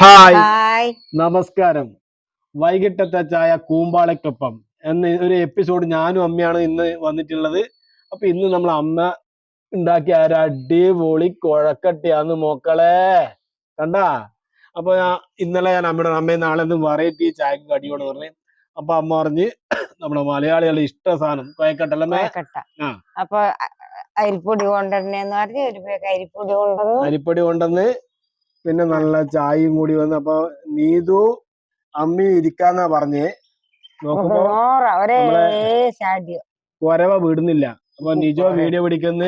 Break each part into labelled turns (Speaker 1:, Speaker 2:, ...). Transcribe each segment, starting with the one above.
Speaker 1: Hi.
Speaker 2: Hi.
Speaker 1: നമസ്കാരം. വൈകിട്ടത്തെ ചായ കൂമ്പാളയ്ക്കൊപ്പം എന്ന ഒരു എപ്പിസോഡ് ഞാനും അമ്മയാണ് ഇന്ന് വന്നിട്ടുള്ളത്. അപ്പൊ ഇന്ന് നമ്മൾ അമ്മ ഉണ്ടാക്കിയ ഒരു അടിപൊളി കുഴക്കട്ടിയാന്ന് മോക്കളെ. കണ്ടാ? അപ്പൊ ഞാൻ ഇന്നലെ ഞാൻ അമ്മയുടെ അമ്മയെ നാളെ ഒന്ന് വെറൈറ്റി ചായക്ക് കടിയോട് പറഞ്ഞു അപ്പൊ അമ്മ പറഞ്ഞ് നമ്മുടെ മലയാളികളുടെ ഇഷ്ട സാധനം കുഴക്കട്ടല്ലേ.
Speaker 2: അപ്പൊ അരിപ്പൊടി കൊണ്ടുവരണേന്ന് പറഞ്ഞ് ഒരു പേക്ക് അരിപ്പൊടി കൊണ്ടുവന്നു.
Speaker 1: അരിപ്പൊടി കൊണ്ടുവന്ന് പിന്നെ നല്ല ചായയും കൂടി വന്നു അപ്പൊ നീതു അമ്മി ഇരിക്കാന്നാ പറഞ്ഞേ. നോക്കുമ്പോ
Speaker 2: നൂറ് ഒരേ
Speaker 1: നമ്മളെ-
Speaker 2: ശാഠ്യം.
Speaker 1: കൊരവ വിടുന്നില്ല. അപ്പൊ നിജോ വീഡിയോ പിടിക്കുന്ന.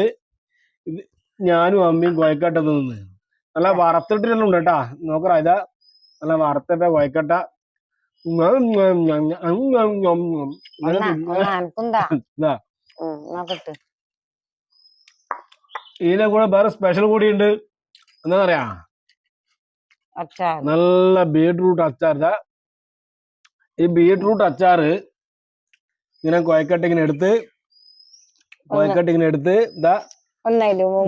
Speaker 1: ഞാനും അമ്മയും കോയക്കട്ടത്ത് നിന്ന് നല്ല വറുത്തിട്ടിട്ടുണ്ട് കേട്ടാ. നോക്കറ ഇതാ. നല്ല വറുത്തിട്ട കോയക്കട്ട.
Speaker 2: ഉം, നോക്കട്ടെ
Speaker 1: ഇതിന്റെ കൂടെ വേറെ സ്പെഷ്യൽ കൂടി ഉണ്ട്.
Speaker 2: എന്താണെന്നറിയാ
Speaker 1: നല്ല ബീട്രൂട്ട് അച്ചാർ. ഈ ബീട്രൂട്ട് അച്ചാറ് ഇങ്ങനെ കൊയക്കട്ട ഇങ്ങനെ എടുത്ത് കൊയക്കട്ട ഇങ്ങനെ എടുത്ത് ഇതാ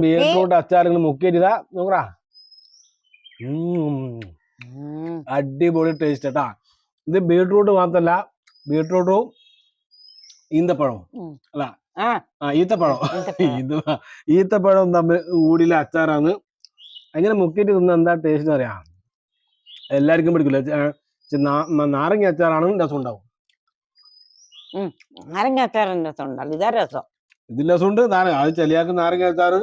Speaker 1: ബീട്രൂട്ട് അച്ചാർ ഇങ്ങനെ മുക്കിയിട്ട് ഇതാ നോക്കടാ. അടിപൊളി ടേസ്റ്റ് കേട്ടാ ഇത് ബീട്രൂട്ട് മാത്രല്ല ബീട്രൂട്ടും ഈന്തപ്പഴവും
Speaker 2: ഉം.
Speaker 1: അല്ല
Speaker 2: ആ.
Speaker 1: ഈത്തപ്പഴം.
Speaker 2: ഈന്തപ്പഴം.
Speaker 1: ഈത്തപ്പഴവും തമ്മിൽ കൂടിയിലെ അച്ചാറാണ്. അങ്ങനെ മുക്കിട്ട് തിന്ന എന്താ ടേസ്റ്റ് അറിയാം? എല്ലാവർക്കും പിടിക്കില്ല നാരങ്ങ അച്ചാറാണ് രസം ഉണ്ടാവും.
Speaker 2: നാരങ്ങ അച്ചാറിന്റെ രസം ഇതാ രസം.
Speaker 1: ഇതിൽ രസമുണ്ട്. നാരങ്ങ അത് ചെലിയാക്ക് നാരങ്ങ അച്ചാറ്.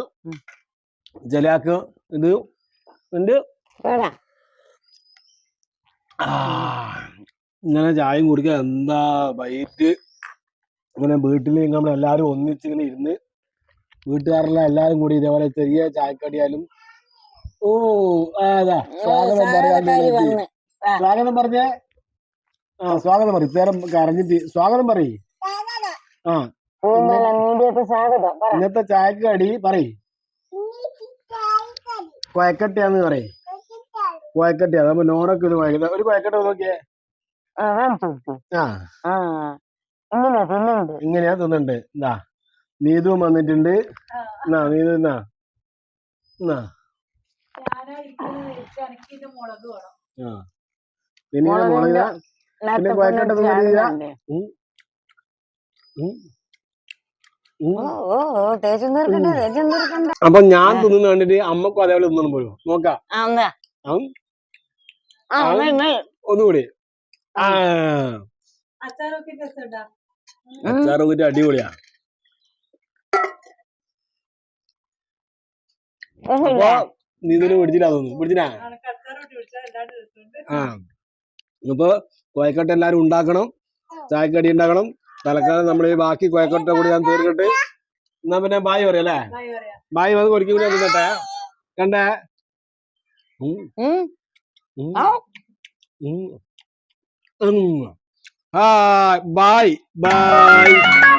Speaker 1: ചെലിയാക്ക് ഇത് ഉണ്ട്. ഇങ്ങനെ ചായയും കുടിക്കാൻ എന്താ വൈറ്റ് ഇങ്ങനെ വീട്ടിൽ നമ്മൾ എല്ലാവരും ഒന്നിച്ച് ഇങ്ങനെ ഇരുന്ന് വീട്ടുകാരെല്ലാം എല്ലാവരും കൂടി ഇതേപോലെ ചെറിയ ചായക്കടിയാലും ഓ അതാ. സ്വാഗതം പറയാൻ സ്വാഗതം പറഞ്ഞേ ആ സ്വാഗതം പറയും. പേരം കരഞ്ഞിട്ട് സ്വാഗതം പറയ്. ആ. ഇന്നത്തെ ചായക്ക് കടി പറയ് കൊയക്കട്ടയാന്ന് പറയ്. കൊയക്കട്ട നമ്മ കൊയക്കട്ട. ഒരു കൊയക്കട്ട നോക്കിയേ.
Speaker 2: ആ,
Speaker 1: ഇങ്ങനെയാ തിന്നുണ്ട് എന്താ നീതു വന്നിട്ടുണ്ട്. എന്നാ നീതു എന്നാ എന്നാ ആ. പിന്നെ ഇങ്ങനെ മുളക്
Speaker 2: നേരത്തെ
Speaker 1: കൊഴക്കട്ട
Speaker 2: കൊണ്ടുവന്ന
Speaker 1: ഉം. ഉം.
Speaker 2: ഓ ഓ ഓ തേച്ചു തീർക്കണ്ട
Speaker 1: അപ്പൊ ഞാൻ തിന്നുന്ന കണ്ടിട്ട് അമ്മക്കും അതേപോലെ തിന്നു പോലും. നോക്കാം. ഒന്നുകൂടി. ആ.
Speaker 3: അച്ചാറൊക്കെ
Speaker 1: അടിപൊളിയാ? അപ്പൊ നീതിന് പിടിച്ചില്ല തോന്നുന്നു.
Speaker 3: എല്ലാവരും
Speaker 1: ആ. ഇപ്പൊ കോയക്കട്ട എല്ലാരും ഉണ്ടാക്കണം. ചായക്കടി ഉണ്ടാക്കണം. തലക്കാലം നമ്മൾ ഈ ബാക്കി കോയക്കട്ട കൂടി ഞാൻ തീർക്കട്ടെ. എന്നാ പിന്നെ ബായ് പറയാം അല്ലേ? ബായ് വന്ന് ഒരിക്കൽ കൂടി നിന്നട്ടെ കണ്ടേ? ഉം,
Speaker 2: ഉം.
Speaker 1: ഉം,
Speaker 2: ആ.
Speaker 1: ഉം, ഉം. Hi bye bye